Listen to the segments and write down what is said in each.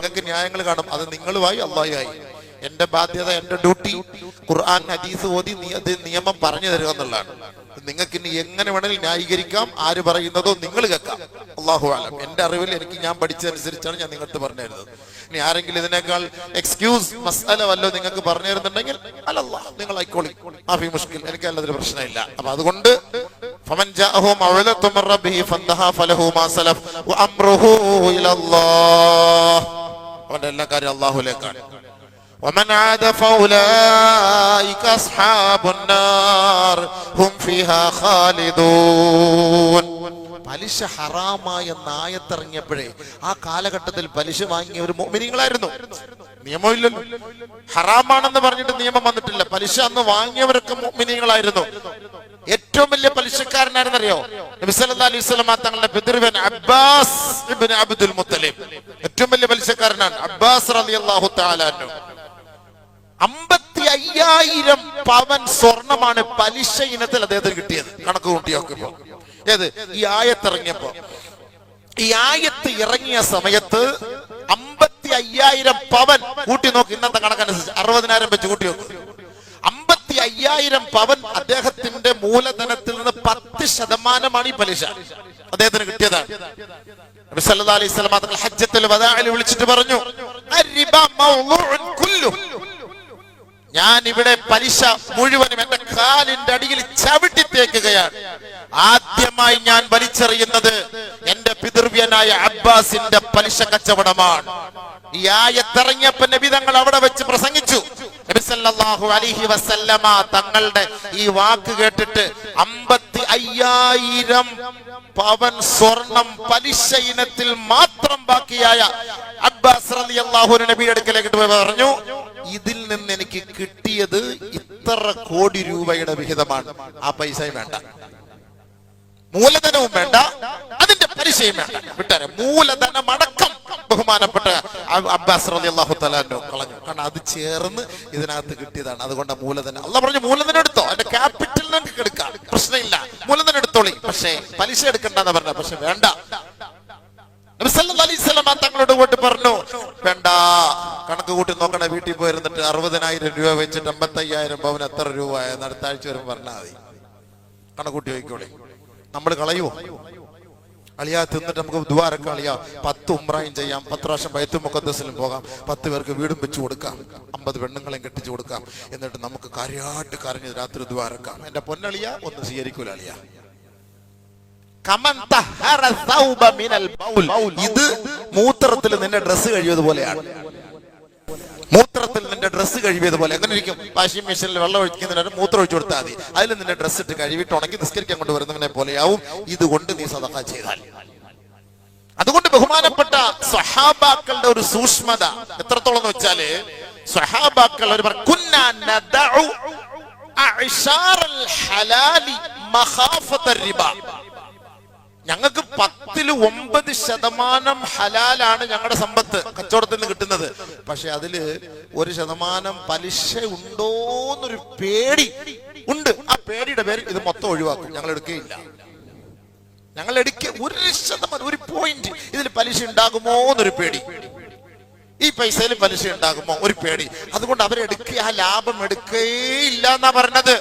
നിങ്ങൾക്ക് ന്യായങ്ങൾ കാണും. അത് നിങ്ങളുമായി അള്ളായി എന്റെ ബാധ്യത എന്റെ ഡ്യൂട്ടി. ഖുർആൻ ഹദീസ് ഓതി നിയമം പറഞ്ഞു തരിക എന്നുള്ളതാണ്. നിങ്ങൾക്ക് ഇനി എങ്ങനെ വേണമെങ്കിൽ ന്യായീകരിക്കാം. ആര് പറയുന്നതോ നിങ്ങൾ കേൾക്കാം. അള്ളാഹു ആലം എന്റെ അറിവിൽ എനിക്ക് ഞാൻ പഠിച്ചതനുസരിച്ചാണ് ഞാൻ നിങ്ങൾക്ക് പറഞ്ഞു തരുന്നത്. ഇനി ആരെങ്കിലും ഇതിനേക്കാൾ എക്സ്ക്യൂസ് മസാല വല്ലോ നിങ്ങൾക്ക് പറഞ്ഞു തരുന്നുണ്ടെങ്കിൽ അല്ല നിങ്ങൾ ആയിക്കോളി. മാഫി മുഷ്കിൽ. എനിക്ക് അല്ലാതൊരു പ്രശ്നമില്ല. അപ്പൊ അതുകൊണ്ട് ഫലഹു മാ സലഫ് അംറുഹു ഇലല്ലാഹ്. അവന്റെ എല്ലാ കാര്യം അള്ളാഹുലേക്കാണ് ومن عاد فأولئك أصحاب النار هم فيها خالدون പലിശ ഹറാമായ നായത്തിറങ്ങിയപ്പോഴേ ആ കാലഘട്ടത്തിൽ പലിശ വാങ്ങിയ ഒരു മോമിനിങ്ങളായിരുന്നു നിയമമില്ലല്ലോ ഹറാമാണെന്ന് പറഞ്ഞിട്ട് നിയമം വന്നിട്ടില്ല പലിശ അന്ന് വാങ്ങിയവരൊക്കെ മോമിനിങ്ങളായിരുന്നു ഏറ്റവും വലിയ പലിശക്കാരനായിരുന്നറിയോ നബി സല്ലല്ലാഹു അലൈഹി വസല്ലമ തങ്ങളുടെ പിതൃവൻ അബ്ബാസ് അബ്ദുൽ മുത്തലിബ്. ഏറ്റവും വലിയ പലിശക്കാരനാണ് അബ്ബാസ് അമ്പത്തി അയ്യായിരം പവൻ സ്വർണമാണ് പലിശ ഇനത്തിൽ അദ്ദേഹത്തിന് കിട്ടിയത്. കണക്ക് കൂട്ടി നോക്കുമ്പോ. ഏത്? ഈ ആയത്തിറങ്ങിയപ്പോ. ഈ ആയത്ത് ഇറങ്ങിയ സമയത്ത് അമ്പത്തി അയ്യായിരം പവൻ കൂട്ടി നോക്കി ഇന്നത്തെ കണക്കനുസരിച്ച്? അറുപതിനായിരം വെച്ച് കൂട്ടി നോക്കും. അമ്പത്തി അയ്യായിരം പവൻ അദ്ദേഹത്തിന്റെ മൂലധനത്തിൽ നിന്ന് പത്ത് ശതമാനമാണ് ഈ പലിശ. അദ്ദേഹത്തിന് കിട്ടിയതാണ്. അലൈഹി വിളിച്ചിട്ട് പറഞ്ഞു അരിബ കുല്ലു ഞാൻ ഇവിടെ പലിശ മുഴുവനും എന്റെ കാലിന്റെ അടിയിൽ ചവിട്ടി തേക്കുകയാണ്. ആദ്യമായി ഞാൻ വലിച്ചെറിയുന്നത് എന്റെ പിതൃവ്യനായ അബ്ബാസിന്റെ പലിശ കച്ചവടമാണ്. ഈ ആയത്തിറങ്ങിയപ്പോ നബി തങ്ങൾ അവിടെ വെച്ച് പ്രസംഗിച്ചു. നബി സല്ലല്ലാഹു അലൈഹി വസല്ലമ തങ്ങളുടെ ഈ വാക്ക് കേട്ടിട്ട് അമ്പത്തി അയ്യായിരം പവൻ സ്വർണം പലിശ ഇനത്തിൽ മാത്രം ബാക്കിയായ അബ്ബാസ് അടുക്കലേക്കിട്ട് നബിയുടെ പറഞ്ഞു ഇതിൽ നിന്ന് എനിക്ക് കിട്ടിയത് ഇത്ര കോടി രൂപയുടെ വിഹിതമാണ്. ആ പൈസയും വേണ്ട. മൂലധനവും വേണ്ട. അതിന്റെ പലിശയും വേണ്ട. വിട്ടാരെ. മൂലധനം അടക്കം ബഹുമാനപ്പെട്ട അബ്ബാസ് അള്ളാഹു കളഞ്ഞു. കാരണം അത് ചേർന്ന് ഇതിനകത്ത് കിട്ടിയതാണ്. അതുകൊണ്ട് മൂലധനം. അല്ല പറഞ്ഞു മൂലധനം എടുത്തോ? അതിന്റെ ക്യാപിറ്റൽ നിങ്ങൾക്ക് എടുക്കാം. പ്രശ്നമില്ല. മൂലധനം എടുത്തോളി. പക്ഷേ പലിശ എടുക്കണ്ടെന്ന് പറഞ്ഞ. പക്ഷെ വേണ്ട. തങ്ങളോട് പോയിട്ട് പറഞ്ഞു വേണ്ട. കണക്ക് കൂട്ടി നോക്കണ വീട്ടിൽ പോയിരുന്നിട്ട് അറുപതിനായിരം രൂപ വെച്ചിട്ട് അമ്പത്തയ്യായിരം പവൻ എത്ര രൂപ അടുത്ത ആഴ്ച വരും പറഞ്ഞാൽ മതി. കണക്കൂട്ടി വയ്ക്കോളി നമ്മൾ കളയുമോ അളിയാ തിന്നിട്ട് നമുക്ക് ദ്വാരക്ക അളിയാ പത്ത് ഉമ്രായും ചെയ്യാം. പത്ത് പ്രാവശ്യം ബൈത്തു മുഖദ്സിലും പോകാം. പത്ത് പേർക്ക് വീടും വെച്ചു കൊടുക്കാം. അമ്പത് പെണ്ണുങ്ങളെയും കെട്ടിച്ചു കൊടുക്കാം. എന്നിട്ട് നമുക്ക് കാര്യമായിട്ട് കരഞ്ഞ് രാത്രി ദ്വാരക്കാം. എന്റെ പൊന്നളിയ ഒന്നും സ്വീകരിക്കൂല അളിയ. ഇത് മൂത്രത്തിൽ നിന്റെ ഡ്രസ്സ് കഴിയുന്നത് പോലെയാണ് നിന്റെ ഡ്രസ്സ് കഴിവിയത് പോലെ എങ്ങനെ ഇരിക്കും? വാഷിംഗ് മെഷീനിൽ വെള്ളം ഒഴിക്കുന്നതിന് മൂത്രം ഒഴിച്ചു കൊടുത്താൽ മതി. അതിൽ നിന്റെ ഡ്രസ്സ് ഇട്ട് കഴുകിയിട്ട് ഉണക്കി നിസ്കരിക്കാൻ കൊണ്ടുവരുന്നവനെ പോലെയാവും. ഇതുകൊണ്ട് നീ സദക്ക ചെയ്താൽ. അതുകൊണ്ട് ബഹുമാനപ്പെട്ട സ്വഹാബാക്കളുടെ ഒരു സൂക്ഷ്മത എത്രത്തോളം എന്ന് വെച്ചാൽ സ്വഹാബാക്കൾ ഒരു പറ- ഞങ്ങൾക്ക് പത്തിൽ ഒമ്പത് ശതമാനം ഹലാലാണ് ഞങ്ങളുടെ സമ്പത്ത് കച്ചവടത്തിൽ നിന്ന് കിട്ടുന്നത്. പക്ഷെ അതിൽ ഒരു ശതമാനം പലിശ ഉണ്ടോന്നൊരു പേടി ഉണ്ട്. ആ പേടിയുടെ പേര് ഇത് മൊത്തം ഒഴിവാക്കും. ഞങ്ങൾ എടുക്കുകയില്ല. ഞങ്ങൾ എടുക്ക ഒരു ശതമാനം ഒരു പോയിന്റ് ഇതിൽ പലിശ ഉണ്ടാകുമോ എന്നൊരു പേടി. ഈ പൈസയിൽ പലിശ ഉണ്ടാകുമോ? ഒരു പേടി. അതുകൊണ്ട് അവരെടുക്കുക ആ ലാഭം എടുക്കുകയില്ല എന്നാ പറഞ്ഞത്.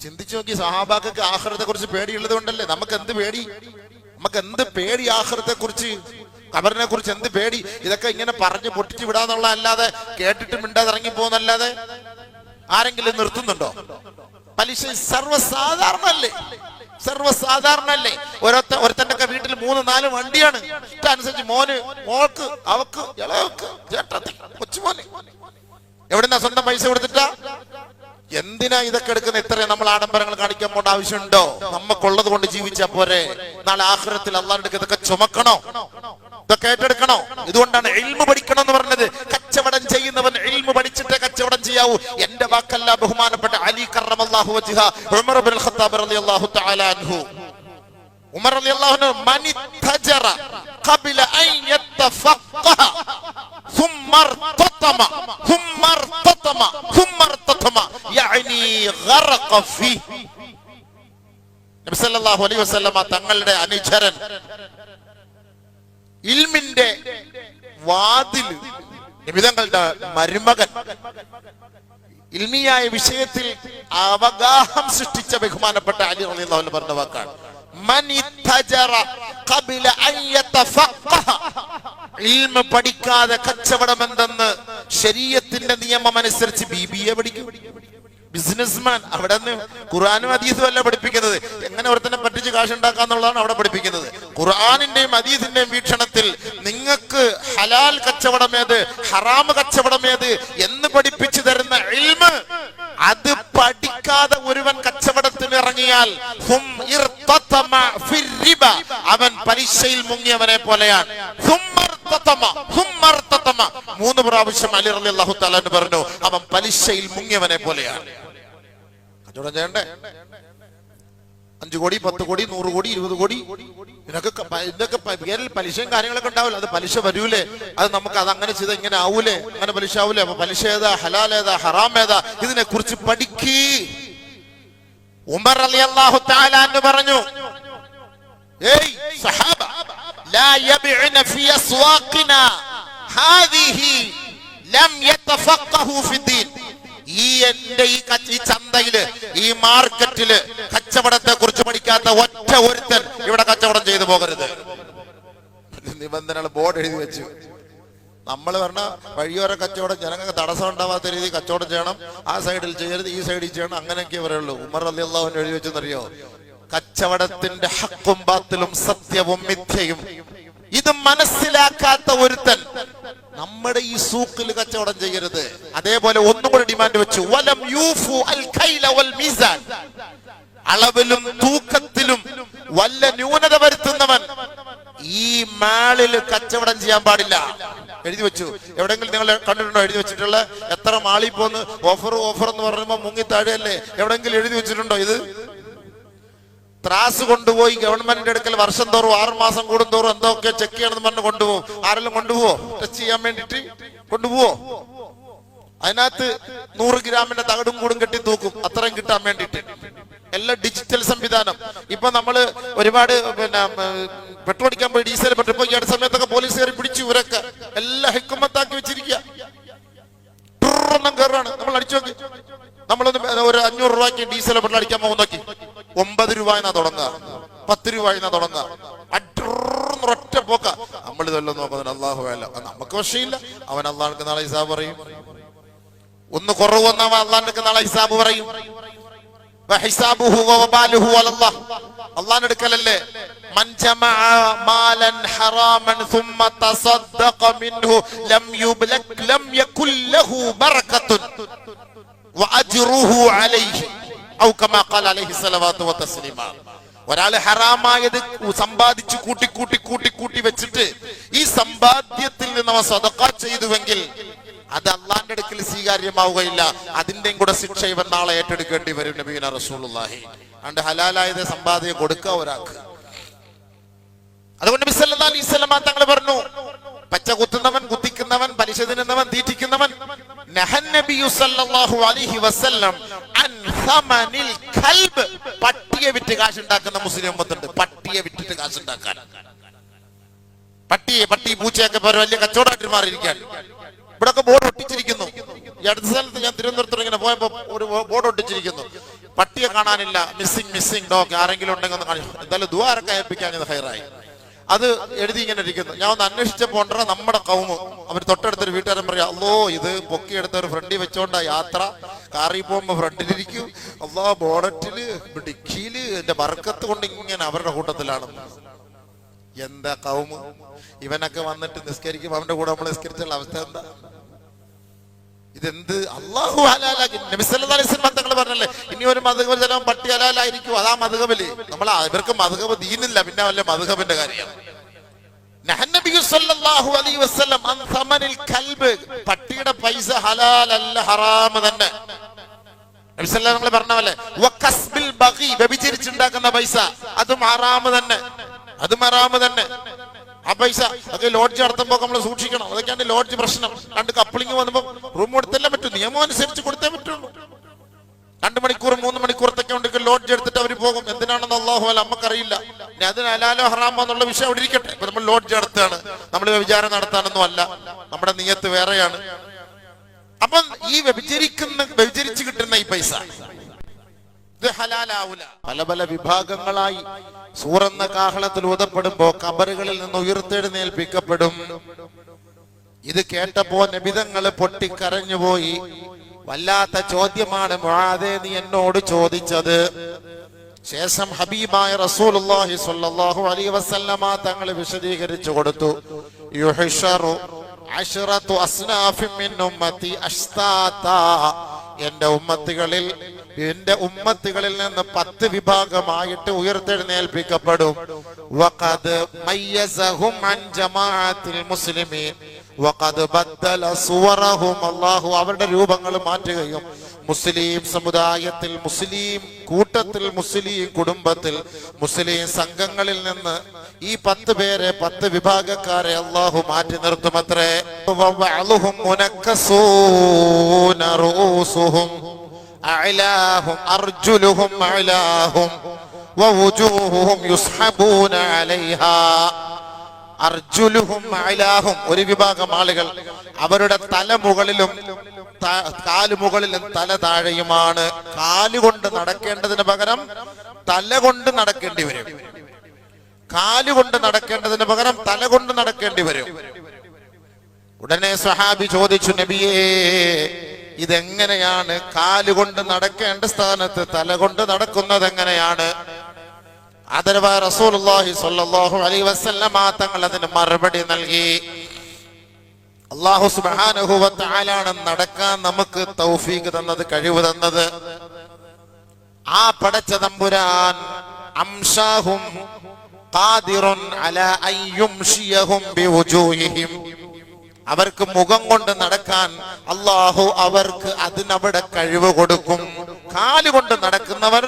ചിന്തിച്ചു നോക്കി സഹാബാക്കൾക്ക് ആഹ്റത്തെ കുറിച്ച് പേടിയുള്ളത് കൊണ്ടല്ലേ നമുക്ക് എന്ത് പേടി? നമുക്ക് എന്ത് പേടി ആഹ്റത്തെ കുറിച്ച് കബറിനെ കുറിച്ച് എന്ത് പേടി? ഇതൊക്കെ ഇങ്ങനെ പറഞ്ഞ് പൊട്ടിച്ചു വിടാന്നുള്ള അല്ലാതെ കേട്ടിട്ട് മിണ്ടാതെ ഇറങ്ങി പോകുന്നല്ലാതെ ആരെങ്കിലും നിർത്തുന്നുണ്ടോ? പലിശ സർവസാധാരണ അല്ലേ സർവസാധാരണ അല്ലേ ഓരോരുത്ത ഒരുത്തന്റെ ഒക്കെ വീട്ടിൽ മൂന്ന് നാല് വണ്ടിയാണ്. ഇഷ്ടമനുസരിച്ച് മോന് മോൾക്ക് അവക്ക് ഇളവക്ക് ചേട്ടത്തി കൊച്ചുമോന്. എവിടെന്നാ സ്വന്തം പൈസ കൊടുത്തിട്ടാ? എന്തിനാ ഇതൊക്കെ എടുക്കുന്ന ഇത്രയും നമ്മൾ ആഡംബരങ്ങൾ കാണിക്കാൻ പോണ്ട ആവശ്യമുണ്ടോ നമുക്കുള്ളത് കൊണ്ട് ജീവിച്ചാ പോരെ നാളെ ആഹ്റത്തിൽ അള്ളാന്റെ ഇതൊക്കെ ചുമക്കണോ ഇതൊക്കെ ഏറ്റെടുക്കണോ ഇതുകൊണ്ടാണ് എൽമു പഠിക്കണം എന്ന് പറഞ്ഞത് കച്ചവടം ചെയ്യുന്നവൻ എൽമു പഠിച്ചിട്ടേ കച്ചവടം ചെയ്യാവൂ എന്റെ വാക്കല്ല ബഹുമാനപ്പെട്ട അലി കറമല്ലാഹു വജ്ഹ ഉമർ ഇബ്നുൽ ഖത്താബ് റളിയല്ലാഹു തആല അൻഹു ഉമർ റളിയല്ലാഹു അൻഹു മനി തജറ ഖബല അൻ യതഫഖഹ ثم ارتطم ثم ارتطم ثم ارتطم നബിസല്ലാഹു അലൈഹി വസല്ലമ തങ്ങളുടെ അനുചരൻ ഇൽമിന്റെ വാതിൽ നബിതങ്ങളുടെ മരുമകൻ ഇൽമിയായ വിഷയത്തിൽ അവഗാഹം സൃഷ്ടിച്ച ബഹുമാനപ്പെട്ട അലി റളിയല്ലാഹു അൻഹു പറഞ്ഞ വാക്കാണ്. ഇൽമ പഠിക്കാതെ കച്ചവടം എന്തെന്ന് ശരീരത്തിന്റെ നിയമം അനുസരിച്ച് ബി ബി എ പഠിക്കും. ബിസിനസ്മാൻ അവിടെ നിന്ന് ഖുർആാനും അതീസും അല്ല പഠിപ്പിക്കുന്നത് എങ്ങനെ ഒരുത്തനെ പറ്റിച്ച് കാശുണ്ടാക്കാന്നുള്ളതാണ് അവിടെ പഠിപ്പിക്കുന്നത് ഖുർആാനിന്റെയും അതീസിന്റെയും വീക്ഷണത്തിൽ നിങ്ങൾക്ക് ഹലാൽ കച്ചവടം ഏത് ഹറാം കച്ചവടം ഏത് എന്ന് പഠിപ്പിച്ചു തരുന്ന ഇൽമ് അത് പഠിക്കാതെ ഒരുവൻ കച്ചവടത്തിന് ഇറങ്ങിയാൽ. അവൻ പലിശയിൽ മുങ്ങിയവനെ പോലെയാണ്. മൂന്ന് പ്രാവശ്യം അലി അള്ളാഹു തആല പറഞ്ഞു അവൻ പലിശയിൽ മുങ്ങിയവനെ പോലെയാണ് കച്ചവടം ചെയ്യണ്ടേ അഞ്ചു കോടി പത്ത് കോടി നൂറ് കോടി ഇരുപത് കോടി ഇതിനൊക്കെ ക- പ- ഇതൊക്കെ പ- പേരിൽ പലിശയും കാര്യങ്ങളൊക്കെ ഉണ്ടാവില്ല അത് പലിശ വരൂലേ അത് നമുക്ക് അത് അങ്ങനെ ചെയ്ത് ഇങ്ങനെ ആവൂലേ അങ്ങനെ പലിശ ആവൂലേ അപ്പൊ പലിശ ഏതാ ഹലാൽ ഏതാ ഹറാം ഏതാ ഇതിനെ കുറിച്ച് പഠിക്കേ ഉമർ അലി അള്ളാഹു താലാന്ന് പറഞ്ഞു ഏയ് സഹാബ لا يبعن في أسواقنا هذه لم يتفقهوا في الدين ഈ എന്റെ ഈ ഈ ചന്തയിൽ ഈ മാർക്കറ്റിൽ കച്ചവടത്തെ കുറിച്ച് പഠിക്കാത്ത ഒറ്റ ഒരുത്തൻ ഇവിടെ കച്ചവടം ചെയ്തു പോകരുത്. നിബന്ധനകൾ ബോർഡ് എഴുതി വെച്ചു. നമ്മൾ പറഞ്ഞ വഴിയോര കച്ചവടം ജനങ്ങൾക്ക് തടസ്സം ഉണ്ടാവാത്ത രീതിയിൽ കച്ചവടം ചെയ്യണം. ആ സൈഡിൽ ചെയ്യരുത് ഈ സൈഡിൽ ചെയ്യണം. അങ്ങനെയൊക്കെ പറയുള്ളൂ. ഉമർ അലി അള്ളാഹുവിന് എഴുതി വെച്ചെന്നറിയോ? കച്ചവടത്തിന്റെ ഹക്കും ബാത്തിലും സത്യവും മിഥ്യയും. ഇത് മനസ്സിലാക്കാത്ത ഒരുത്തൻ നമ്മുടെ ഈ സൂക്കിൽ കച്ചവടം ചെയ്യരുത്. അതേപോലെ ഒന്നും കൂടി ഡിമാൻഡ് വെച്ചു. വലം യൂഫു അൽ വൽ മീസാൻ. അളവിലും തൂക്കത്തിലും വല്ല ന്യൂനത വരുത്തുന്നവൻ ഈ മാളിൽ കച്ചവടം ചെയ്യാൻ പാടില്ല. എഴുതി വെച്ചു. എവിടെങ്കിലും നിങ്ങൾ കണ്ടിട്ടുണ്ടോ? എഴുതി വെച്ചിട്ടുള്ള എത്ര മാളിൽ പോന്ന് ഓഫർ ഓഫർ എന്ന് പറയുമ്പോ മുങ്ങി താഴെയല്ലേ? എവിടെങ്കിലും എഴുതി വെച്ചിട്ടുണ്ടോ ഇത്? ത്രാസ് കൊണ്ടുപോയി ഗവൺമെന്റിന്റെ അടുക്കൽ വർഷം തോറും ആറുമാസം കൂടും തോറും എന്തൊക്കെ ചെക്ക് ചെയ്യണമെന്ന് പറഞ്ഞ് കൊണ്ടുപോകും. ആരെല്ലാം കൊണ്ടുപോവോ? ടെസ്റ്റ് ചെയ്യാൻ വേണ്ടിട്ട് കൊണ്ടുപോവോ? അതിനകത്ത് നൂറ് ഗ്രാമിന്റെ തകടും കൂടും കെട്ടി തൂക്കും. അത്രയും കിട്ടാൻ വേണ്ടിട്ട് എല്ലാം ഡിജിറ്റൽ സംവിധാനം. ഇപ്പൊ നമ്മൾ ഒരുപാട് പിന്നെ പെട്രോൾ അടിക്കാൻ പോയി ഡീസൽ പെട്രോൾ ഈ അടുത്ത സമയത്തൊക്കെ പോലീസ് കയറി പിടിച്ചു ഇവരൊക്കെ. എല്ലാം ഹെക്കുമത്താക്കി വെച്ചിരിക്കുക. കയറാണ് നമ്മൾ അടിച്ചു നോക്കി നമ്മളൊന്ന് ഒരു അഞ്ഞൂറ് രൂപയ്ക്ക് ഡീസൽ പെട്രോൾ അടിക്കാൻ പോകും നോക്കി ഒമ്പത് രൂപ എന്നാ തുടങ്ങുക. പത്ത് രൂപ എന്നാ തുടങ്ങുക. അട്രന്ന് പോക്ക. നമ്മൾ ഇതെല്ലാം നോക്കുന്നത് അള്ളാഹു അല്ല. നമുക്ക് പക്ഷേയില്ല അവൻ അള്ളാഹ്ക്ക് നാളെ ഹിസാബ് പറയും. ഒന്ന് കുറവ് വന്നാൽ അള്ളാഹ്ക്ക് നാളെ ഹിസാബ് പറയും. മൻ ഒരാളെ ഹറാമായത് സമ്പാദിച്ചു കൂട്ടി കൂട്ടി കൂട്ടി കൂട്ടി വെച്ചിട്ട് ഈ സമ്പാദ്യത്തിൽ നിന്ന് അവൻ സ്വതക്ക ചെയ്തുവെങ്കിൽ അത് അള്ളാന്റെ അടുക്കൽ സ്വീകാര്യമാവുകയില്ല. അതിന്റെയും കൂടെ ശിക്ഷ ഇവൻ നാളെ ഏറ്റെടുക്കേണ്ടി വരും നബീന റസൂലുള്ളാഹി. അതുകൊണ്ട് ഹലാലായത് സമ്പാദ്യം കൊടുക്കുക ഒരാൾക്ക്. അതുകൊണ്ട് മിസ്സല്ലാ അലൈഹി തങ്ങൾ പറഞ്ഞു പച്ച കുത്തുന്നവൻ കുത്തിക്കുന്നവൻ പലിശ തിന്നുന്നവൻ തീറ്റിക്കുന്നവൻ പട്ടിയെ വിറ്റ് കാശുണ്ടാക്കുന്ന മുസ്ലിം ഉമ്മത്തുണ്ട്. പട്ടിയെ വിറ്റിട്ട് കാശുണ്ടാക്കാൻ. പട്ടിയെ പട്ടി പൂച്ചയൊക്കെ പോലെ വലിയ കച്ചവടമായിട്ട് മാറിയിരിക്കാൻ ഇവിടെ ഒക്കെ ബോർഡ് ഒട്ടിച്ചിരിക്കുന്നു. ഈ അടുത്ത സ്ഥലത്ത് ഞാൻ തിരുവനന്തപുരത്ത് ഇങ്ങനെ പോയപ്പോ ഒരു ബോർഡ് ഒട്ടിച്ചിരിക്കുന്നു. പട്ടിയെ കാണാനില്ല. മിസ്സിംഗ് മിസ്സിംഗ് ഡോഗ് ആരെങ്കിലും ഉണ്ടെങ്കിൽ എന്തായാലും ദുവാരൊക്കെ ഏൽപ്പിക്കാൻ ഹൈറായി. അത് എഴുതി ഇങ്ങനെ ഇരിക്കുന്നു. ഞാൻ ഒന്ന് അന്വേഷിച്ചപ്പോ ഉണ്ടോ നമ്മുടെ കൗമ്. അവർ തൊട്ടടുത്തൊരു വീട്ടുകാരൻ പറയാം അല്ലോ ഇത് പൊക്കിയെടുത്ത ഒരു ഫ്രണ്ടിൽ വെച്ചോണ്ട യാത്ര. കാറിൽ പോകുമ്പോ ഫ്രണ്ടിലിരിക്കും. അല്ലോ ബോണറ്റിൽ ഡിക്കിയിൽ എന്റെ ബർക്കത്ത് കൊണ്ട് ഇങ്ങനെ അവരുടെ കൂട്ടത്തിലാണ്. എന്താ കൗമ്? ഇവനൊക്കെ വന്നിട്ട് നിസ്കരിക്കും അവന്റെ കൂടെ നമ്മൾ നിസ്കരിച്ചുള്ള അവസ്ഥ എന്താ? ഇതെന്ത്? അള്ളാഹു ഹലാലാക്കി നബി സല്ലല്ലാഹു അലൈഹി വസല്ലം തങ്ങൾ പറഞ്ഞല്ലേ ഇനി ഒരു മധുഹബ് ചിലവൻ പട്ടി ഹലാലായിരിക്കും അതാ മധുഹബിൽ നമ്മൾ ഇവർക്ക് മധുഹബ് ദീനില്ല. പിന്നെ വല്ല മധുഹബിന്റെ കാര്യം. പട്ടിയുടെ പൈസ ഹലാലല്ല ഹറാമ് തന്നെ. നബി പറഞ്ഞ പോലെ വ്യഭിചരിച്ചുണ്ടാക്കുന്ന പൈസ അതും ഹറാമ് തന്നെ. അതും ഹറാമ് തന്നെ. ആ പൈസ അതൊക്കെ ലോഡ്ജ് നടത്തുമ്പോ നമ്മൾ സൂക്ഷിക്കണം. അതൊക്കെയാണ് ലോഡ്ജ് പ്രശ്നം. രണ്ട് കപ്പിളിങ് വന്നപ്പോ റൂം കൊടുത്തല്ലേ പറ്റൂ. നിയമം അനുസരിച്ച് കൊടുത്തേ പറ്റുള്ളൂ. രണ്ട് മണിക്കൂർ മൂന്ന് മണിക്കൂറത്തൊക്കെ ഉണ്ടെങ്കിൽ ലോഡ്ജ് എടുത്തിട്ട് അവർ പോകും. എന്തിനാണെന്ന് അള്ളാഹു അല്ല നമുക്കറിയില്ല ഇനി അതിന് അലാലോ ഹറാമോ എന്നുള്ള വിഷയം അവിടെ ഇരിക്കട്ടെ. ഇപ്പൊ നമ്മൾ ലോഡ്ജ് നടത്താണ് നമ്മൾ വിചാരം നടത്താനൊന്നും അല്ല. നമ്മുടെ നിയത്ത് വേറെയാണ്. അപ്പം ഈ വ്യഭിചരിക്കുന്ന വ്യഭിചരിച്ച് കിട്ടുന്ന ഈ പൈസ പല പല വിഭാഗങ്ങളായി സൂറന്ന കാഹളത്തിൽ ഊതപ്പെടുമ്പോ കബറുകളിൽ നിന്ന് ഉയർത്തെഴുന്നേൽപ്പിക്കപ്പെടും. ഇത് കേട്ടപ്പോ നബിതങ്ങൾ പൊട്ടിക്കരഞ്ഞുപോയി വല്ലാത്ത ചോദ്യമാണ് മുഴാതെ നീ എന്നോട് ചോദിച്ചത്. ശേഷം ഹബീബായ റസൂലുള്ളാഹി സ്വല്ലല്ലാഹു അലൈഹി വസല്ലമ തങ്ങൾ വിശദീകരിച്ചു കൊടുത്തു. അശ്റത്തു അസ്നാഫിൻ മിൻ ഉമ്മത്തി അഷ്താതാ എന്റെ ഉമ്മത്തികളിൽ എന്റെ ഉമ്മത്തുകളിൽ നിന്ന് പത്ത് വിഭാഗമായിട്ട് ഉയർത്തെഴുന്നേൽപ്പിക്കപ്പെടും. മുസ്ലിമീൻ. അല്ലാഹു അവരുടെ രൂപങ്ങൾ മാറ്റുകയും മുസ്ലിം സമുദായത്തിൽ മുസ്ലിം കൂട്ടത്തിൽ മുസ്ലിം കുടുംബത്തിൽ മുസ്ലിം സംഘങ്ങളിൽ നിന്ന് ഈ പത്ത് പേരെ പത്ത് വിഭാഗക്കാരെ അള്ളാഹു മാറ്റി നിർത്തുമത്രേ. അഅലാഹും അർജുലുഹും ഒരു വിഭാഗം ആളുകൾ അവരുടെ തല മുകളിലും കാൽ മുകളിലും തല താഴെയുമാണ്. കാലുകൊണ്ട് നടക്കേണ്ടതിന് പകരം തല കൊണ്ട് നടക്കേണ്ടി വരും. കാലുകൊണ്ട് നടക്കേണ്ടതിന് പകരം തല കൊണ്ട് നടക്കേണ്ടി വരും. ഉടനെ സഹാബി ചോദിച്ചു നബിയേ ഇതെങ്ങനെയാണ് കാലുകൊണ്ട് നടക്കേണ്ട സ്ഥാനത്ത് തലകൊണ്ട് നടക്കുന്നത് എങ്ങനെയാണ്? ആദരവായ റസൂലുള്ളാഹി സ്വല്ലല്ലാഹു അലൈഹി വസല്ലമ തങ്ങൾ അതിന് മറുപടി നൽകി. അള്ളാഹു സുബ്ഹാനഹു നടക്കാൻ നമുക്ക് തൗഫീഖ് തന്നത് കഴിവ് തന്നത്. ആ പടച്ച തമ്പുരാൻ അംശാഹും ഖാദിറുൻ അലാ അൻ യുംശിയഹും ബിവുജൂഹിഹിം. അവർക്ക് മുഖം കൊണ്ട് നടക്കാൻ അള്ളാഹു അവർക്ക് അതിനവിടെ കഴിവ് കൊടുക്കും. കാലുകൊണ്ട് നടക്കുന്നവർ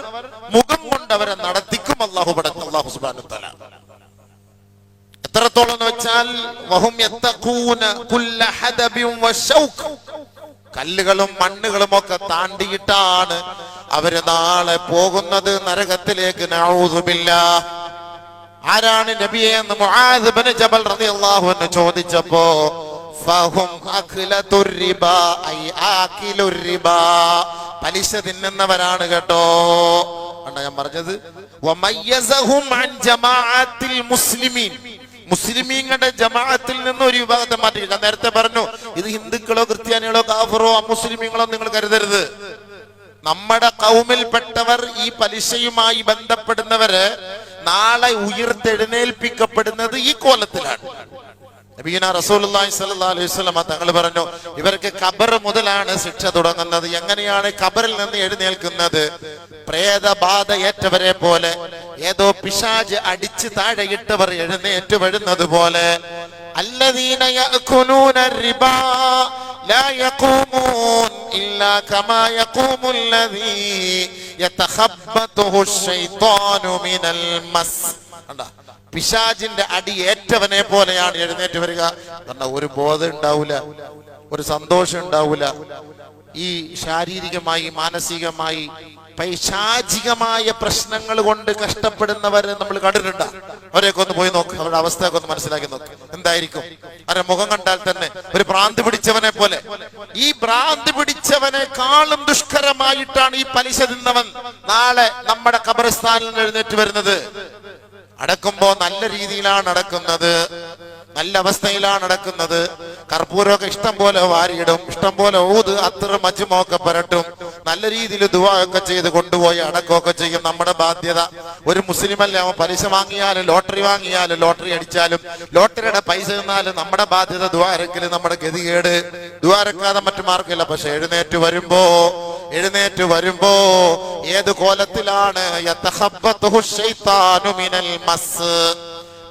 മുഖം കൊണ്ട് അവരെ നടത്തിക്കും അള്ളാഹു പടക്കും അള്ളാഹു സുബാനു തല എത്രത്തോളം വെച്ചാൽ. കല്ലുകളും മണ്ണുകളും ഒക്കെ താണ്ടിയിട്ടാണ് അവർ നാളെ പോകുന്നത് നരകത്തിലേക്ക്. നഊദുബില്ലാ ആരാണ് നബിയെ എന്ന് ചോദിച്ചപ്പോ ഫഹും അഖ്ലത്തുർ റിബാ ഐ ആകിലുർ റിബാ പലിശ തിന്നുന്നവരാണ് കേട്ടോ. കണ്ടോ ഞാൻ പറഞ്ഞത് മുസ്ലിമീൻ. മുസ്ലിമീങ്ങളുടെ ജമാഅത്തിൽ നിന്ന് ഒരു വിഭാഗത്തെ മാറ്റി ഞാൻ നേരത്തെ പറഞ്ഞു ഇത് ഹിന്ദുക്കളോ ക്രിസ്ത്യാനികളോ കാഫറോ അമുസ്ലിമീങ്ങളോ നിങ്ങൾ കരുതരുത്. നമ്മുടെ കൗമിൽപ്പെട്ടവർ ഈ പലിശയുമായി ബന്ധപ്പെടുന്നവര് നാളെ ഉയർത്തെഴുന്നേൽപ്പിക്കപ്പെടുന്നത് ഈ കോലത്തിലാണ്. നബീന റസൂലുള്ളാഹി സ്വല്ലല്ലാഹു അലൈഹി വസല്ലമ തങ്ങൾ പറഞ്ഞു ഇവർക്ക് ഖബർ മുതലാണ് ശിക്ഷ തുടങ്ങുന്നത് എങ്ങനെയാണ് ഖബറിൽ നിന്ന് എഴുന്നേൽക്കുന്നത് പ്രേതബാധ ഏറ്റവരെ പോലെ ഏതോ പിശാജ് അടിച്ച് താഴെയിട്ടവർ എഴുന്നേറ്റ് വരുന്നത് പോലെ الذين يأكلون الربا لا يقومون إلا كما يقوم الذي يتخبطه الشيطان من المس കണ്ടോ? പിശാജിന്റെ അടി ഏറ്റവനെ പോലെയാണ് എഴുന്നേറ്റ് വരിക. കാരണം ഒരു ബോധം ഉണ്ടാവില്ല ഒരു സന്തോഷം ഉണ്ടാവില്ല ഈ ശാരീരികമായി മാനസികമായി പൈശാചികമായ പ്രശ്നങ്ങൾ കൊണ്ട് കഷ്ടപ്പെടുന്നവരെ നമ്മൾ കണ്ടിട്ടുണ്ട്? അവരെയൊക്കെ ഒന്ന് പോയി നോക്ക് അവരുടെ അവസ്ഥയൊക്കെ ഒന്ന് മനസ്സിലാക്കി നോക്ക്. എന്തായിരിക്കും? അവരുടെ മുഖം കണ്ടാൽ തന്നെ ഒരു ഭ്രാന്തി പിടിച്ചവനെ പോലെ. ഈ ഭ്രാന്തി പിടിച്ചവനെക്കാളും ദുഷ്കരമായിട്ടാണ് ഈ പലിശ തിന്നവൻ. നാളെ നമ്മുടെ കബറിസ്ഥാനിൽ എഴുന്നേറ്റ് വരുന്നത്. അടക്കുമ്പോ നല്ല രീതിയിലാണ് അടക്കുന്നത് നല്ല അവസ്ഥയിലാണ് നടക്കുന്നത്. കർപ്പൂരമൊക്കെ ഇഷ്ടം പോലെ വാരിയിടും ഇഷ്ടം പോലെ ഊത് അത്ര മജുമൊക്കെ പരട്ടും. നല്ല രീതിയിൽ ദുവായൊക്കെ ചെയ്ത് കൊണ്ടുപോയി അടക്കമൊക്കെ ചെയ്യും. നമ്മുടെ ബാധ്യത. ഒരു മുസ്ലിം അല്ലേ അവൻ പലിശ വാങ്ങിയാലും ലോട്ടറി വാങ്ങിയാലും ലോട്ടറി അടിച്ചാലും ലോട്ടറിയുടെ പൈസ തന്നാലും നമ്മുടെ ബാധ്യത ദുവാരക്കൽ നമ്മുടെ ഗതികേട്. ദുവാരക്കാതെ മറ്റു മാർഗമില്ല പക്ഷെ എഴുന്നേറ്റ് വരുമ്പോ എഴുന്നേറ്റ് വരുമ്പോ ഏത് കോലത്തിലാണ്? മിനൽ മസ്.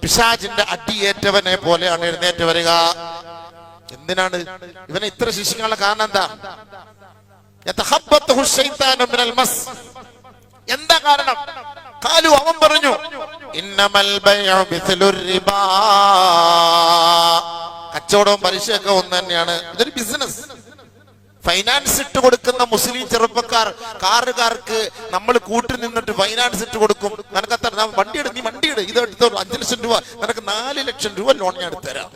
പിശാചിന്റെ അടിയേറ്റവനെ പോലെയാണ് എഴുന്നേറ്റ് വരിക. എന്തിനാണ്? ഇവനെ ഇത്ര ശിക്ഷിക്കാനുള്ള കാരണം എന്താ? എന്താ കാരണം? കാലു അവൻ പറഞ്ഞു കച്ചവടവും പലിശയൊക്കെ ഒന്ന് തന്നെയാണ് ഇതൊരു ബിസിനസ്. ഫൈനാൻസ് ഇട്ട് കൊടുക്കുന്ന മുസ്ലിം ചെറുപ്പക്കാർ കാറുകാർക്ക് നമ്മൾ കൂട്ടി നിന്നിട്ട് ഫൈനാൻസ് ഇട്ട് കൊടുക്കും. നിനക്ക് അത്ര വണ്ടി എടു നീ വണ്ടി ഇട്. ഇത് എടുത്തോ അഞ്ചു ലക്ഷം രൂപ നിനക്ക് നാല് ലക്ഷം രൂപ ലോൺ ഞാൻ എടുത്തുതരാം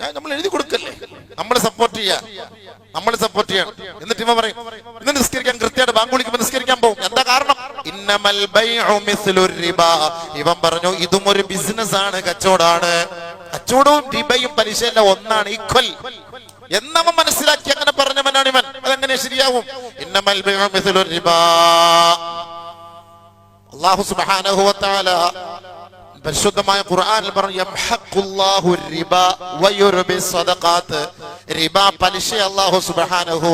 ഞാൻ നമ്മൾ എഴുതി കൊടുക്കല്ലേ? നമ്മൾ സപ്പോർട്ട് ചെയ്യാ നമ്മൾ സപ്പോർട്ട് ചെയ്യണം എന്നിട്ട് ഇവ പറയും ഇന്ന് നിസ്കരിക്കാൻ കൃത്യമായിട്ട് ബാങ്ക് വിളിക്കുമ്പോൾ നിസ്കരിക്കാൻ പോകും. എന്താ കാരണം? ഇന്നമൽ ഇവൻ പറഞ്ഞു ഇതും ഒരു ബിസിനസ് ആണ് കച്ചവടാണ് കച്ചവടവും റിബയും പലിശയല്ല ഒന്നാണ് ഈക്വൽ എന്നവൻ മനസ്സിലാക്കി അങ്ങനെ പറഞ്ഞവനാണ് ഇവൻ. അതെങ്ങനെ ശരിയാവും? സുബ്ഹാനഹു വ പരിശുദ്ധമായ ഖുർആനിൽ പറഞ്ഞു പലിശ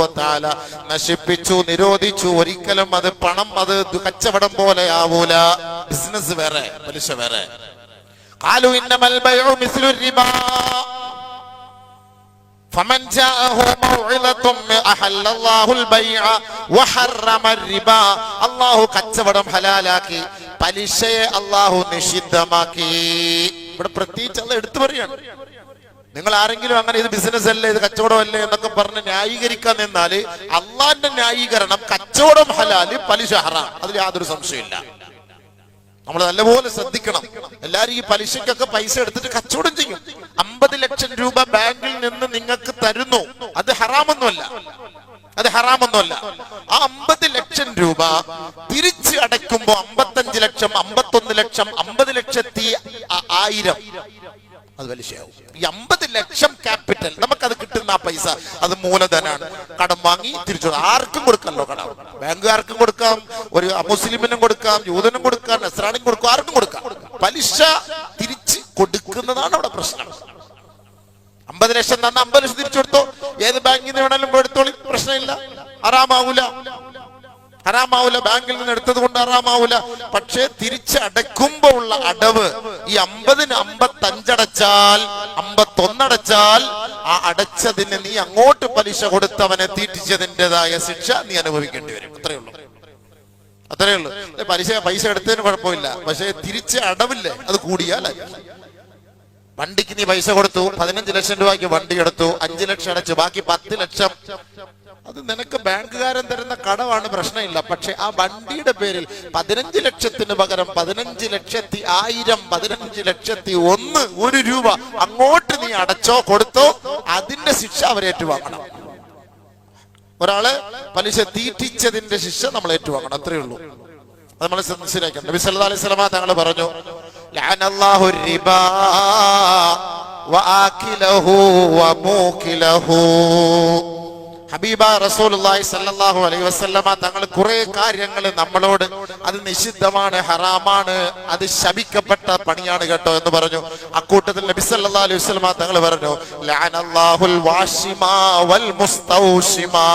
വ തആല നശിപ്പിച്ചു നിരോധിച്ചു. ഒരിക്കലും അത് പണം അത് കച്ചവടം പോലെ ആവൂല. ബിസിനസ് വേറെ പലിശ വേറെ. ഖാലു ഇന്നമൽ ബൈഉ മിസ്ലു റിബ. فمن جاءه موعظة أحل الله البيع وحرم الربا الله കച്ചവടം ഹലാലാക്കി പലിശയെ അള്ളാഹു നിഷിദ്ധമാക്കി ഇവിടെ പ്രത്യേകിച്ച് അല്ല എടുത്തു പറയാണ് നിങ്ങൾ ആരെങ്കിലും അങ്ങനെ ഇത് ബിസിനസ് അല്ലേ ഇത് കച്ചവടമല്ലേ എന്നൊക്കെ പറഞ്ഞ് ന്യായീകരിക്കാൻ നിന്നാല് അള്ളാന്റെ ന്യായീകരണം കച്ചവടം ഹലാല് പലിശ ഹറാം അതിൽ യാതൊരു സംശയമില്ല നമ്മൾ നല്ലപോലെ ശ്രദ്ധിക്കണം. എല്ലാരും ഈ പലിശക്കൊക്കെ പൈസ എടുത്തിട്ട് കച്ചവടം ചെയ്യും. അമ്പത് ലക്ഷം രൂപ ബാങ്കിൽ നിന്ന് നിങ്ങൾക്ക് തരുന്നു. അത് ഹറാമൊന്നുമല്ല. അത് ഹറാമൊന്നുമല്ല. ആ അമ്പത് ലക്ഷം രൂപ തിരിച്ച് അടയ്ക്കുമ്പോ അമ്പത്തഞ്ച് ലക്ഷം അമ്പത്തൊന്ന് ലക്ഷം അമ്പത് ലക്ഷത്തി ആയിരം. അത് പലിശയാവും ഈ അമ്പത് ലക്ഷം ക്യാപിറ്റൽ നമുക്കത് കിട്ടുന്ന ആ പൈസ അത് മൂലധനാണ്. കടം വാങ്ങി തിരിച്ചു. ആർക്കും കൊടുക്കാമല്ലോ കടം. ബാങ്കുകാർക്കും കൊടുക്കാം. ഒരു മുസ്ലിമിനും കൊടുക്കാം. യൂതനും കൊടുക്കാം. നസ്രാണിനും കൊടുക്കാം. ആർക്കും കൊടുക്കാം. പലിശ തിരിച്ച് കൊടുക്കുന്നതാണ് അവിടെ പ്രശ്നം. അമ്പത് ലക്ഷം തന്ന അമ്പത് ലക്ഷം തിരിച്ചു കൊടുത്തോ? ഏത് ബാങ്കിൽ നിന്ന് വേണമെങ്കിലും എടുത്തോളി. പ്രശ്നമില്ല. ആറാമാവൂല ഹറാമാവൂല. ബാങ്കിൽ നിന്ന് എടുത്തത് കൊണ്ട് ഹറാമാവൂല. പക്ഷേ തിരിച്ച് അടയ്ക്കുമ്പോ ഉള്ള അടവ് ഈ അമ്പതിന് അമ്പത്തഞ്ചടച്ചാൽ അമ്പത്തൊന്നടച്ചാൽ ആ അടച്ചതിന് നീ അങ്ങോട്ട് പലിശ കൊടുത്തവനെ തീറ്റിച്ചതിന്റെതായ ശിക്ഷ നീ അനുഭവിക്കേണ്ടി വരും. അത്രയേ ഉള്ളൂ. അത്രയേ ഉള്ളൂ. പലിശ പൈസ എടുത്തതിന് കുഴപ്പമില്ല. പക്ഷേ തിരിച്ച് അടവില്ലേ? അത് കൂടിയാൽ വണ്ടിക്ക് നീ പൈസ കൊടുത്തു പതിനഞ്ച് ലക്ഷം രൂപയ്ക്ക് വണ്ടി എടുത്തു അഞ്ചു ലക്ഷം അടച്ചു ബാക്കി പത്ത് ലക്ഷം അത് നിനക്ക് ബാങ്കുകാരൻ തരുന്ന കടമാണ് പ്രശ്നമില്ല. പക്ഷെ ആ വണ്ടിയുടെ പേരിൽ പതിനഞ്ച് ലക്ഷത്തിന് പകരം പതിനഞ്ച് ലക്ഷത്തി ആയിരം പതിനഞ്ച് ലക്ഷത്തി ഒന്ന് ഒരു രൂപ അങ്ങോട്ട് നീ അടച്ചോ കൊടുത്തോ അതിന്റെ ശിക്ഷ അവർ ഏറ്റുവാങ്ങണം. ഒരാൾ പലിശ തീറ്റിച്ചതിന്റെ ശിക്ഷ നമ്മൾ ഏറ്റുവാങ്ങണം അത്രേ ഉള്ളൂ. അത് നമ്മൾ മനസ്സിലാക്കണം നബി സല്ലല്ലാഹു അലൈഹി വസല്ലമ തങ്ങൾ പറഞ്ഞു ലഅനല്ലാഹു ഹബീബ റസൂലുള്ളാഹി സല്ലല്ലാഹു അലൈഹി വസല്ലമ തങ്ങൾ കുറെ കാര്യങ്ങൾ നമ്മളോട് അത് നിഷിദ്ധമാണ് ഹറാമാണ് അത് ശപിക്കപ്പെട്ട പണിയാണ് കേട്ടോ എന്ന് പറഞ്ഞു. അക്കൂട്ടത്തിൽ നബി സല്ലല്ലാഹു അലൈഹി വസല്ലമ തങ്ങൾ പറഞ്ഞു ലാനല്ലാഹുൽ വാഷിമാ വൽ മുസ്തൗഷിമാ.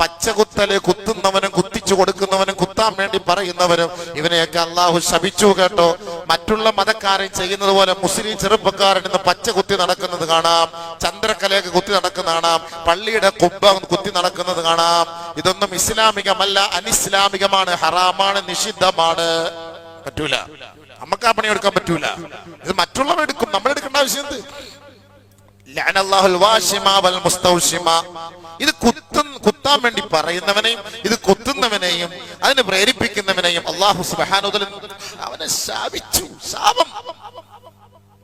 പച്ചകുത്തൽ കുത്തുന്നവനും കുത്തിച്ചു കൊടുക്കുന്നവനും കുത്താൻ വേണ്ടി പറയുന്നവനും ഇവനെയൊക്കെ അള്ളാഹു ശപിച്ചു കേട്ടോ. മറ്റുള്ള മതക്കാരൻ ചെയ്യുന്നത് പോലെ മുസ്ലിം ചെറുപ്പക്കാരൻ ഇന്ന് പച്ച കുത്തി നടക്കുന്നത് കാണാം ചന്ദ്രക്കലയൊക്കെ കുത്തി നടക്കുന്നത് കാണാം പള്ളിയുടെ കുബ്ബ കുത്തി നടക്കുന്നത് കാണാം. ഇതൊന്നും ഇസ്ലാമികമല്ല അനിസ്ലാമികമാണ് ഹറാമാണ് നിഷിദ്ധമാണ്. പറ്റൂല. നമുക്ക് ആ പണിയെടുക്കാൻ പറ്റൂല. ഇത് മറ്റുള്ളവർ എടുക്കും. നമ്മൾ എടുക്കേണ്ട ആവശ്യം എന്ത്? ഇത് കുത്തു കുത്താൻ വേണ്ടി പറയുന്നവനെയും ഇത് കുത്തുന്നവനെയും അതിന് പ്രേരിപ്പിക്കുന്നവനെയും അള്ളാഹു സുബ്ഹാനഹു അവനെ ശാപിച്ചു. ശാപം.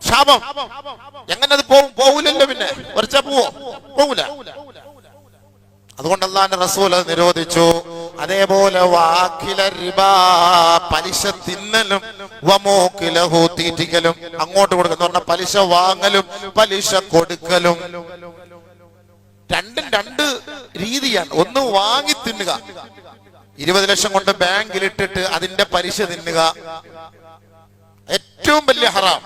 ശാപം. എങ്ങനെ അത് പോവും? പോവില്ലല്ലോ പിന്നെ. ഒരച്ച പോവോ? പോവൂല. അതുകൊണ്ട് അള്ളാന്റെ റസൂൽ അത് നിരോധിച്ചു. അതേപോലെ വാക്കില റിബ പലിശ തിന്നലും വമോക്കിലഹു തീറ്റിക്കലും അങ്ങോട്ട് കൊടുക്കുന്ന പറഞ്ഞ പലിശ വാങ്ങലും പലിശ കൊടുക്കലും. രണ്ടും രണ്ട് രീതിയാണ്. ഒന്ന് വാങ്ങി തിന്നുക. ഇരുപത് ലക്ഷം കൊണ്ട് ബാങ്കിൽ ഇട്ടിട്ട് അതിന്റെ പലിശ തിന്നുക. ഏറ്റവും വലിയ ഹറാം.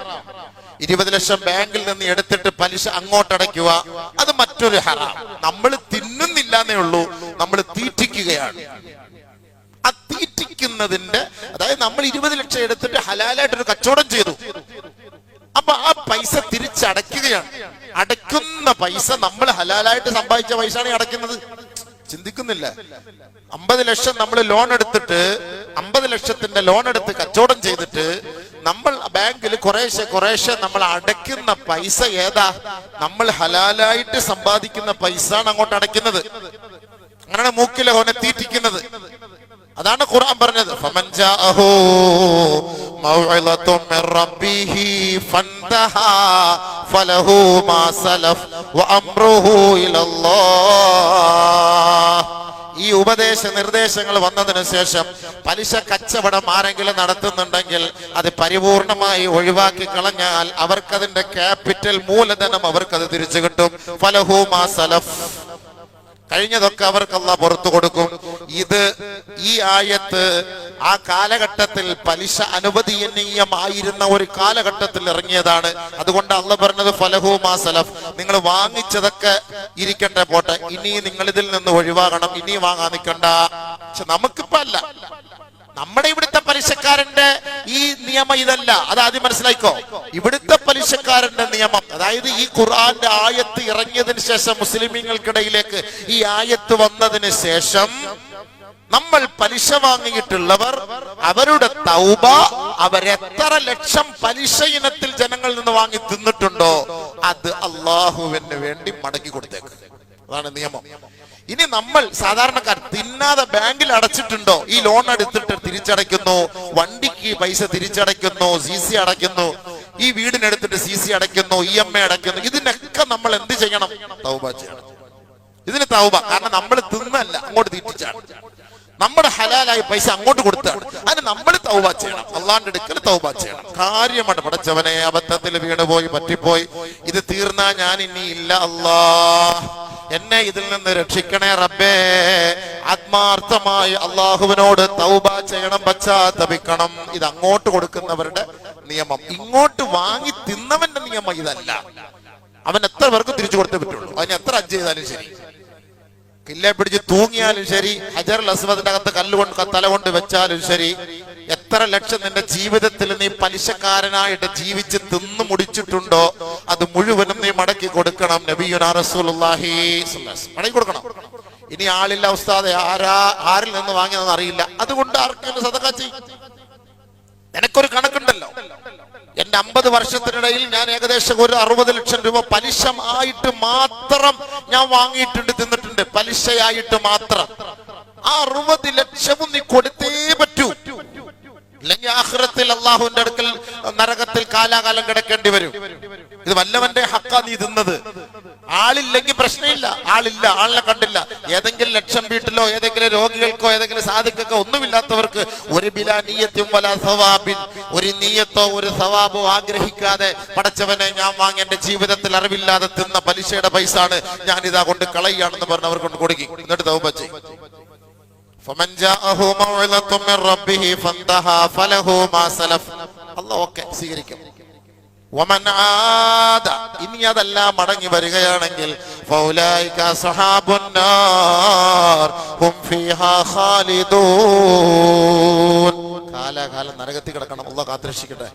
ഇരുപത് ലക്ഷം ബാങ്കിൽ നിന്ന് എടുത്തിട്ട് പലിശ അങ്ങോട്ട് അടയ്ക്കുക. അത് മറ്റൊരു ഹറാം. നമ്മൾ തിന്നുന്നില്ല എന്നേ ഉള്ളൂ. നമ്മൾ തീറ്റിക്കുകയാണ്. ആ തീറ്റിക്കുന്നതിന്റെ അതായത് നമ്മൾ ഇരുപത് ലക്ഷം എടുത്തിട്ട് ഹലാലായിട്ടൊരു കച്ചവടം ചെയ്തു. അപ്പൊ ആ പൈസ തിരിച്ചടയ്ക്കുകയാണ്. അടയ്ക്കുന്ന പൈസ നമ്മൾ ഹലാലായിട്ട് സമ്പാദിച്ച പൈസ ആണ് അടയ്ക്കുന്നത്. ചിന്തിക്കുന്നില്ല. അമ്പത് ലക്ഷം നമ്മൾ ലോൺ എടുത്തിട്ട് അമ്പത് ലക്ഷത്തിന്റെ ലോൺ എടുത്ത് കച്ചവടം ചെയ്തിട്ട് നമ്മൾ ബാങ്കിൽ കുറേശ്ശെ കുറേശ്ശെ നമ്മൾ അടയ്ക്കുന്ന പൈസ ഏതാ? നമ്മൾ ഹലാലായിട്ട് സമ്പാദിക്കുന്ന പൈസ ആണ് അങ്ങോട്ട് അടയ്ക്കുന്നത്. അങ്ങനെയാണ് മൂക്കിലെ ഹോനെ തീറ്റിക്കുന്നത്. അതാണ് ഖുർആൻ പറഞ്ഞത്. ഈ ഉപദേശ നിർദ്ദേശങ്ങൾ വന്നതിന് ശേഷം പലിശ കച്ചവടം ആരെങ്കിലും നടത്തുന്നുണ്ടെങ്കിൽ അത് പരിപൂർണമായി ഒഴിവാക്കി കളഞ്ഞാൽ അവർക്കതിന്റെ ക്യാപിറ്റൽ മൂലധനം അവർക്കത് തിരിച്ചു കിട്ടും. ഫലഹൂമാ സലഫ്. കഴിഞ്ഞതൊക്കെ അവർക്ക് അല്ല പുറത്തു കൊടുക്കും. ഇത് ഈ ആയത്ത് ആ കാലഘട്ടത്തിൽ പലിശ അനുവദനീയമായിരുന്ന ഒരു കാലഘട്ടത്തിൽ ഇറങ്ങിയതാണ്. അതുകൊണ്ട് അല്ല പറഞ്ഞത് ഫലഹു മാ സലഫ്. നിങ്ങൾ വാങ്ങിച്ചതൊക്കെ ഇരിക്കട്ടെ പോട്ടെ. ഇനി നിങ്ങൾ ഇതിൽ നിന്ന് ഒഴിവാകണം. ഇനി വാങ്ങാൻ നിൽക്കണ്ട. പക്ഷെ നമുക്കിപ്പോ അല്ല. നമ്മുടെ ഇവിടുത്തെ പലിശക്കാരന്റെ ഈ നിയമം ഇതല്ല. അത് ആദ്യം മനസ്സിലായിക്കോ? ഇവിടുത്തെ പലിശക്കാരന്റെ നിയമം. അതായത് ഈ ഖുർആന്റെ ആയത്ത് ഇറങ്ങിയതിന് ശേഷം മുസ്ലിമീങ്ങൾക്കിടയിലേക്ക് ഈ ആയത്ത് വന്നതിന് ശേഷം നമ്മൾ പലിശ വാങ്ങിയിട്ടുള്ളവർ അവരുടെ തൗബ അവരെത്ര ലക്ഷം പലിശ ഇനത്തിൽ ജനങ്ങളിൽ നിന്ന് വാങ്ങി തിന്നിട്ടുണ്ടോ അത് അള്ളാഹുവിന് വേണ്ടി മടക്കി കൊടുത്തേക്ക്. അതാണ് നിയമം. ഇനി നമ്മൾ സാധാരണക്കാർ തിന്നാതെ ബാങ്കിൽ അടച്ചിട്ടുണ്ടോ? ഈ ലോൺ എടുത്തിട്ട് തിരിച്ചടയ്ക്കുന്നു വണ്ടിക്ക് പൈസ തിരിച്ചടയ്ക്കുന്നു സി സി അടയ്ക്കുന്നു ഈ വീടിനെടുത്തിട്ട് സി സി അടയ്ക്കുന്നു ഇ എം എ അടയ്ക്കുന്നു ഇതിനൊക്കെ നമ്മൾ എന്ത് ചെയ്യണം? തൗബ ചെയ്യണം. ഇതിന് തൗബ. കാരണം നമ്മൾ തിന്നല്ല അങ്ങോട്ട് തീറ്റിച്ചാണ് നമ്മുടെ ഹലാലായ പൈസ അങ്ങോട്ട് കൊടുത്താണ് അതിന് നമ്മൾ തൗബ ചെയ്യണം. അള്ളാന്റെ അടുക്കൽ തൗബ ചെയ്യണം. കാര്യമാണ് പടച്ചവനെ അബദ്ധത്തിൽ വീണുപോയി പറ്റിപ്പോയി. ഇത് തീർന്നാ ഞാൻ ഇനി ഇല്ല അല്ലാ. എന്നെ ഇതിൽ നിന്ന് രക്ഷിക്കണേ റബ്ബേ. ആത്മാർത്ഥമായി അള്ളാഹുവിനോട് തൗബ ചെയ്യണം പശ്ചാത്തപിക്കണം. ഇത് അങ്ങോട്ട് കൊടുക്കുന്നവരുടെ നിയമം. ഇങ്ങോട്ട് വാങ്ങി തിന്നവന്റെ നിയമം ഇതല്ല. അവൻ എത്ര പേർക്ക് തിരിച്ചു കൊടുത്തേ പറ്റുള്ളൂ? അതിന് എത്ര അജ് ചെയ്താലും ശരി. കില്ലെ പിടിച്ച് തൂങ്ങിയാലും ശരി ഹജർ അസ്വദിന്റെ അകത്ത് കല്ലുകൊണ്ട് തല കൊണ്ട് വെച്ചാലും ശരി എത്ര ലക്ഷം നിന്റെ ജീവിതത്തിൽ നീ പലിശക്കാരനായിട്ട് ജീവിച്ച് തിന്നു മുടിച്ചിട്ടുണ്ടോ അത് മുഴുവനും നീ മടക്കി കൊടുക്കണം നബിയുനാ റസൂലുള്ളാഹി മടക്കി കൊടുക്കണം. ഇനി ആളില്ല ഉസ്താദെ ആരാ ആരിൽ നിന്ന് വാങ്ങിയതെന്ന് അറിയില്ല. അതുകൊണ്ട് ആർക്കെങ്കിലും സതകാച്ചി നിനക്കൊരു കണക്കുണ്ടല്ലോ. എന്റെ അമ്പത് വർഷത്തിനിടയിൽ ഞാൻ ഏകദേശം ഒരു അറുപത് ലക്ഷം രൂപ പലിശ ആയിട്ട് മാത്രം ഞാൻ വാങ്ങിയിട്ടുണ്ട് തിന്നിട്ടുണ്ട്. പലിശയായിട്ട് മാത്രം. ആ അറുപത് ലക്ഷവും നീ കൊടുത്തേ പറ്റൂ. അല്ലെങ്കിൽ ആഹ്റത്തിൽ അള്ളാഹുവിന്റെ അടുക്കൽ നരകത്തിൽ കാലാകാലം കിടക്കേണ്ടി വരും. ഇത് വല്ലവന്റെ ഹക്ക നീ തിന്നത്. ആളില്ലെങ്കിൽ പ്രശ്നമില്ല. ആളില്ല ആളിനെ കണ്ടില്ല. ഏതെങ്കിലും ലക്ഷം വീട്ടിലോ ഏതെങ്കിലും രോഗികൾക്കോ ഏതെങ്കിലും സാധുക്കൾക്കോ ഒന്നുമില്ലാത്തവർക്ക് ഒരു ബില നീയത്തും വല സവാബിൻ. ഒരു നീയത്തോ ഒരു സവാബോ ആഗ്രഹിക്കാതെ പടച്ചവനെ ഞാൻ വാങ്ങി എന്റെ ജീവിതത്തിൽ അറിവില്ലാതെ തിന്ന പലിശയുടെ പൈസ ആണ് ഞാൻ ഇതാ കൊണ്ട് കളയുകയാണെന്ന് പറഞ്ഞ് അവർ കൊണ്ട് കൊടുക്കി. എന്നിട്ട് തൗബ സ്വീകരിക്കും. ഇനി അതെല്ലാം മടങ്ങി വരികയാണെങ്കിൽ കാലാകാലം നരകത്തിൽ കിടക്കണം. ഉള്ള കാത്തിരക്ഷിക്കട്ടെ.